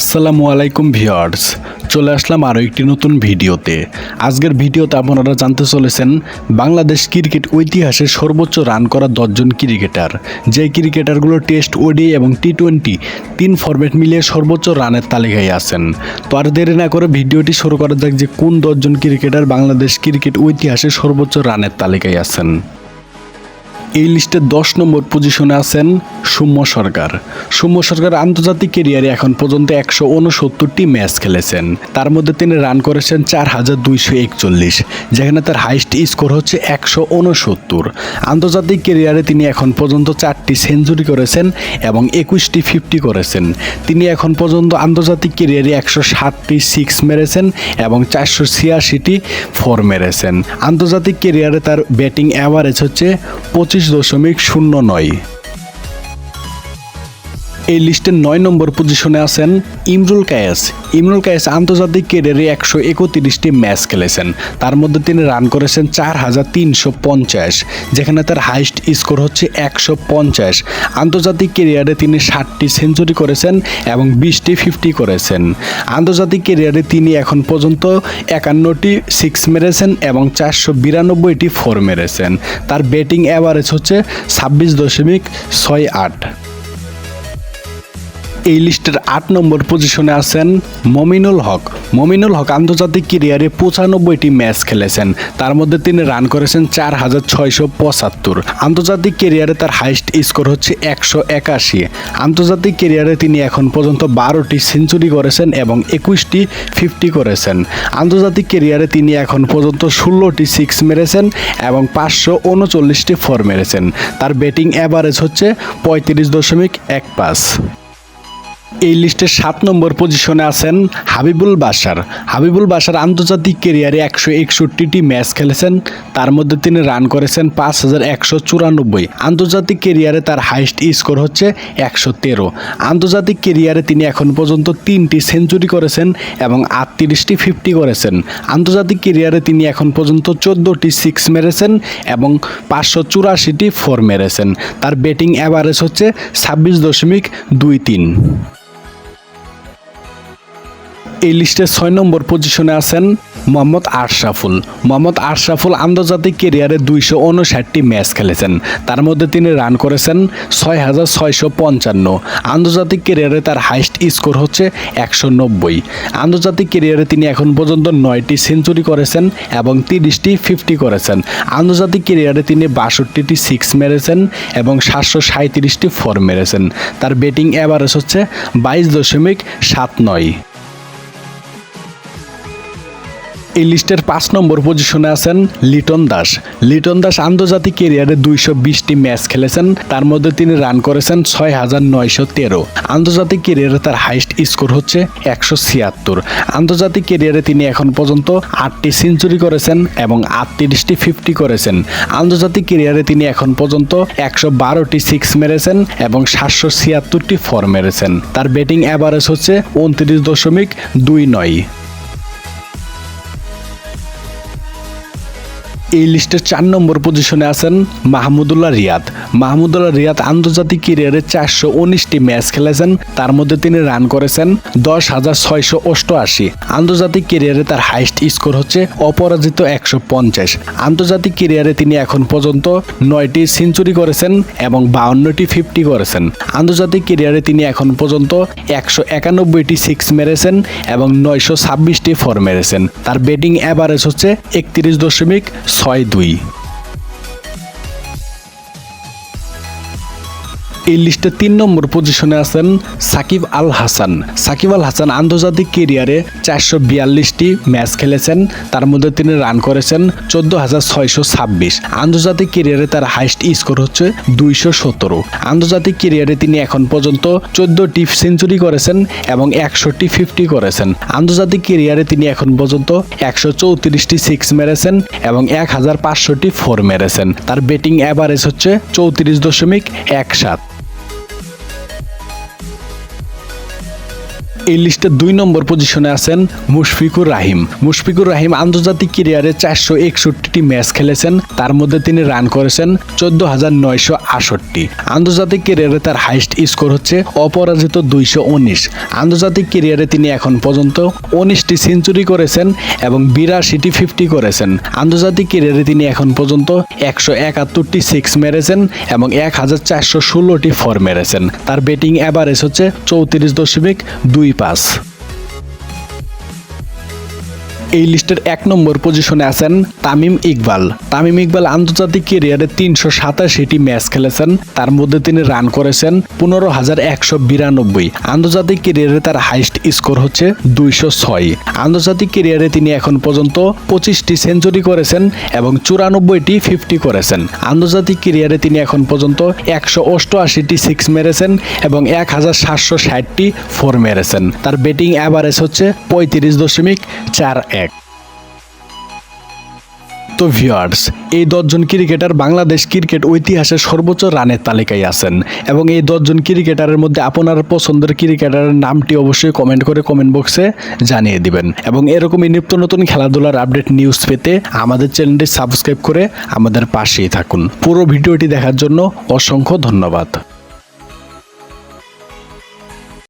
আসসালামু আলাইকুম ভিউয়ার্স। চলে আসলাম আরও একটি নতুন ভিডিওতে। আজকের ভিডিওতে আপনারা জানতে চলেছেন, বাংলাদেশ ক্রিকেট ঐতিহাসে সর্বোচ্চ রান করা দশজন ক্রিকেটার। যে ক্রিকেটারগুলো টেস্ট ওডি এবং টি টোয়েন্টি তিন ফরম্যাট মিলিয়ে সর্বোচ্চ রানের তালিকায় আছেন। তো আর দেরি না করে ভিডিওটি শুরু করা যাক যে কোন দশজন ক্রিকেটার বাংলাদেশ ক্রিকেট ঐতিহাসে সর্বোচ্চ রানের তালিকায় আছেন। এই লিস্টে দশ নম্বর পজিশনে আছেন সৌম্য সরকার। সৌম্য সরকার আন্তর্জাতিক কেরিয়ারে এখন পর্যন্ত একশো উনসত্তরটি ম্যাচ খেলেছেন। তার মধ্যে তিনি রান করেছেন চার হাজার দুইশো একচল্লিশ, যেখানে তার হাইস্ট স্কোর হচ্ছে একশো উনসত্তর। আন্তর্জাতিক কেরিয়ারে তিনি এখন পর্যন্ত চারটি সেঞ্চুরি করেছেন এবং একুশটি ফিফটি করেছেন। তিনি এখন পর্যন্ত আন্তর্জাতিক কেরিয়ারে একশো ষাটটি সিক্স মেরেছেন এবং চারশো ছিয়াশিটি ফোর মেরেছেন। আন্তর্জাতিক কেরিয়ারে তার ব্যাটিং অ্যাভারেজ হচ্ছে পঁচিশ দশমিক শূন্য নয়। এই লিস্টের নয় নম্বর পজিশনে আছেন ইমরুল কায়েস। ইমরুল কায়েস আন্তর্জাতিক কেরিয়ারে একশো একত্রিশটি ম্যাচ খেলেছেন। তার মধ্যে তিনি রান করেছেন চার হাজার তিনশো পঞ্চাশ, যেখানে তার হাইস্ট স্কোর হচ্ছে একশো পঞ্চাশ। আন্তর্জাতিক কেরিয়ারে তিনি ষাটটি সেঞ্চুরি করেছেন এবং বিশটি ফিফটি করেছেন। আন্তর্জাতিক কেরিয়ারে তিনি এখন পর্যন্ত একান্নটি সিক্স মেরেছেন এবং চারশো বিরানব্বইটি ফোর মেরেছেন। তার ব্যাটিং অ্যাভারেজ হচ্ছে ছাব্বিশ দশমিক ছয় আট। এই লিস্টের আট নম্বর পজিশনে আছেন মমিনুল হক। মমিনুল হক আন্তর্জাতিক ক্যারিয়ারে পঁচানব্বইটি ম্যাচ খেলেছেন। তার মধ্যে তিনি রান করেছেন চার হাজার ছয়শো পঁচাত্তর। আন্তর্জাতিক ক্যারিয়ারে তার হাইস্ট স্কোর হচ্ছে একশো একাশি। আন্তর্জাতিক ক্যারিয়ারে তিনি এখন পর্যন্ত বারোটি সেঞ্চুরি করেছেন এবং একুশটি ফিফটি করেছেন। আন্তর্জাতিক ক্যারিয়ারে তিনি এখন পর্যন্ত ষোলোটি সিক্স মেরেছেন এবং পাঁচশো উনচল্লিশটি ফোর মেরেছেন। তার ব্যাটিং অ্যাভারেজ হচ্ছে পঁয়ত্রিশ দশমিক এক পাঁচ। এই লিস্টের সাত নম্বর পজিশনে আছেন হাবিবুল বাসার হাবিবুল বাসার আন্তর্জাতিক কেরিয়ারে একশো একষট্টিটি ম্যাচ খেলেছেন। তার মধ্যে তিনি রান করেছেন পাঁচ হাজার একশো চুরানব্বই। আন্তর্জাতিক কেরিয়ারে তার হাইস্ট স্কোর হচ্ছে একশো তেরো। আন্তর্জাতিক কেরিয়ারে তিনি এখন পর্যন্ত তিনটি সেঞ্চুরি করেছেন এবং আটত্রিশটি ফিফটি করেছেন। আন্তর্জাতিক কেরিয়ারে তিনি এখন পর্যন্ত চোদ্দোটি সিক্স মেরেছেন এবং পাঁচশো চুরাশিটি ফোর মেরেছেন। তার ব্যাটিং অ্যাভারেজ হচ্ছে ছাব্বিশ দশমিক দুই তিন। এই লিস্টে ছয় নম্বর পজিশনে আছেন মোহাম্মদ আশরাফুল। মোহাম্মদ আশরাফুল আন্তর্জাতিক কেরিয়ারে দুইশো উনষাটটি ম্যাচ খেলেছেন। তার মধ্যে তিনি রান করেছেন ছয় হাজার ছয়শো পঞ্চান্ন। আন্তর্জাতিক কেরিয়ারে তার হাইস্ট স্কোর হচ্ছে একশো নব্বই। আন্তর্জাতিক কেরিয়ারে তিনি এখন পর্যন্ত নয়টি সেঞ্চুরি করেছেন এবং তিরিশটি ফিফটি করেছেন। আন্তর্জাতিক কেরিয়ারে তিনি বাষট্টিটি সিক্স মেরেছেন এবং সাতশো সাঁত্রিশটি ফোর মেরেছেন। তার ব্যাটিং অ্যাভারেজ হচ্ছে বাইশ দশমিক সাত নয়। এই লিস্টের পাঁচ নম্বর পজিশনে আছেন লিটন দাস। লিটন দাস আন্তর্জাতিক কেরিয়ারে দুইশো বিশটি ম্যাচ খেলেছেন, তার মধ্যে তিনি রান করেছেন ছয় হাজার নয়শো তেরো। আন্তর্জাতিক কেরিয়ারে তার হাইস্ট স্কোর হচ্ছে একশো ছিয়াত্তর। আন্তর্জাতিক কেরিয়ারে তিনি এখন পর্যন্ত আটটি সেঞ্চুরি করেছেন এবং আটত্রিশটি ফিফটি করেছেন। আন্তর্জাতিক কেরিয়ারে তিনি এখন পর্যন্ত একশো বারোটি সিক্স মেরেছেন এবং সাতশো ছিয়াত্তরটি ফোর মেরেছেন। তার ব্যাটিং অ্যাভারেজ হচ্ছে উনত্রিশ দশমিক দুই নয়। এই লিস্টের চার নম্বর পজিশনে আছেন মাহমুদুল্লাহ রিয়াদ। মাহমুদুল্লাহ রিয়াদ আন্তর্জাতিক ক্যারিয়ারে চারশো উনিশটি ম্যাচ খেলেছেন। তার মধ্যে তিনি রান করেছেন দশ হাজার ছয়শো অষ্টআশি। আন্তর্জাতিক ক্যারিয়ারে তার হাইস্ট স্কোর হচ্ছে অপরাজিত একশো পঞ্চাশ। আন্তর্জাতিক ক্যারিয়ারে তিনি এখন পর্যন্ত নয়টি সেঞ্চুরি করেছেন এবং বাউন্নটি ফিফটি করেছেন। আন্তর্জাতিক ক্যারিয়ারে তিনি এখন পর্যন্ত একশো একানব্বইটি সিক্স মেরেছেন এবং নয়শো ছাব্বিশটি ফোর মেরেছেন। তার ব্যাটিং অ্যাভারেজ হচ্ছে একত্রিশ দশমিক ছয় দুই এই লিস্টে তিন নম্বর পজিশনে আছেন সাকিব আল হাসান। সাকিব আল হাসান আন্তর্জাতিক কেরিয়ারে চারশো বিয়াল্লিশটি ম্যাচ খেলেছেন, তার মধ্যে তিনি রান করেছেন চোদ্দ হাজার ছয়শো ছাব্বিশ। আন্তর্জাতিক কেরিয়ারে তার হাইস্ট স্কোর হচ্ছে দুইশো সতেরো। আন্তর্জাতিক কেরিয়ারে তিনি এখন পর্যন্ত চোদ্দটি সেঞ্চুরি করেছেন এবং একশোটি ফিফটি করেছেন। আন্তর্জাতিক কেরিয়ারে তিনি এখন পর্যন্ত একশো চৌত্রিশটি সিক্স মেরেছেন এবং এক হাজার পাঁচশোটি ফোর মেরেছেন। তার ব্যাটিং অ্যাভারেজ হচ্ছে চৌত্রিশ দশমিক এক সাত। এই লিস্টে দুই নম্বর পজিশনে আছেন মুশফিকুর রাহিম। মুশফিকুর রাহিম আন্তর্জাতিক ক্যারিয়ারে চারশো একষট্টি ম্যাচ খেলেছেন, তার মধ্যে তিনি রান করেছেন চোদ্দ হাজার নয়শো আষট্টি আন্তর্জাতিক ক্যারিয়ারে তার হাইস্ট স্কোর হচ্ছে অপরাজিত দুইশো উনিশ। আন্তর্জাতিক ক্যারিয়ারে তিনি এখন পর্যন্ত উনিশটি সেঞ্চুরি করেছেন এবং বিরাশিটি ফিফটি করেছেন। আন্তর্জাতিক ক্যারিয়ারে তিনি এখন পর্যন্ত একশো একাত্তরটি সিক্স মেরেছেন এবং এক হাজার চারশো ষোলোটি ফোর মেরেছেন। তার ব্যাটিং অ্যাভারেজ হচ্ছে চৌত্রিশ দশমিক দুই পাঁচ এই লিস্টের এক নম্বর পজিশনে আছেন তামিম ইকবাল। তামিম ইকবাল আন্তর্জাতিক ক্যারিয়ারে তিনশো সাতাশিটি ম্যাচ খেলেছেন। তার মধ্যে তিনি রান করেছেন পনেরো হাজার একশো বিরানব্বই। আন্তর্জাতিক ক্যারিয়ারে তার হাইস্ট স্কোর হচ্ছে দুইশো ছয়। আন্তর্জাতিক ক্যারিয়ারে তিনি এখন পর্যন্ত পঁচিশটি সেঞ্চুরি করেছেন এবং চুরানব্বইটি ফিফটি করেছেন। আন্তর্জাতিক ক্যারিয়ারে তিনি এখন পর্যন্ত একশো অষ্টআশিটি সিক্স মেরেছেন এবং এক হাজার সাতশো ষাটটি ফোর মেরেছেন। তার ব্যাটিং অ্যাভারেজ হচ্ছে পঁয়ত্রিশ দশমিক চার এক। তো ভিউয়ার্স এই দশজন ক্রিকেটার বাংলাদেশ ক্রিকেট ঐতিহাসের সর্বোচ্চ রানের তালিকায় আছেন এবং এই দশজন ক্রিকেটারের মধ্যে আপনার পছন্দের ক্রিকেটারের নামটি অবশ্যই কমেন্ট করে কমেন্ট বক্সে জানিয়ে দিবেন। এবং এরকমই নিত্য নতুন খেলাধুলার আপডেট নিউজ পেতে আমাদের চ্যানেলটি সাবস্ক্রাইব করে আমাদের পাশেই থাকুন। পুরো ভিডিওটি দেখার জন্য অসংখ্য ধন্যবাদ।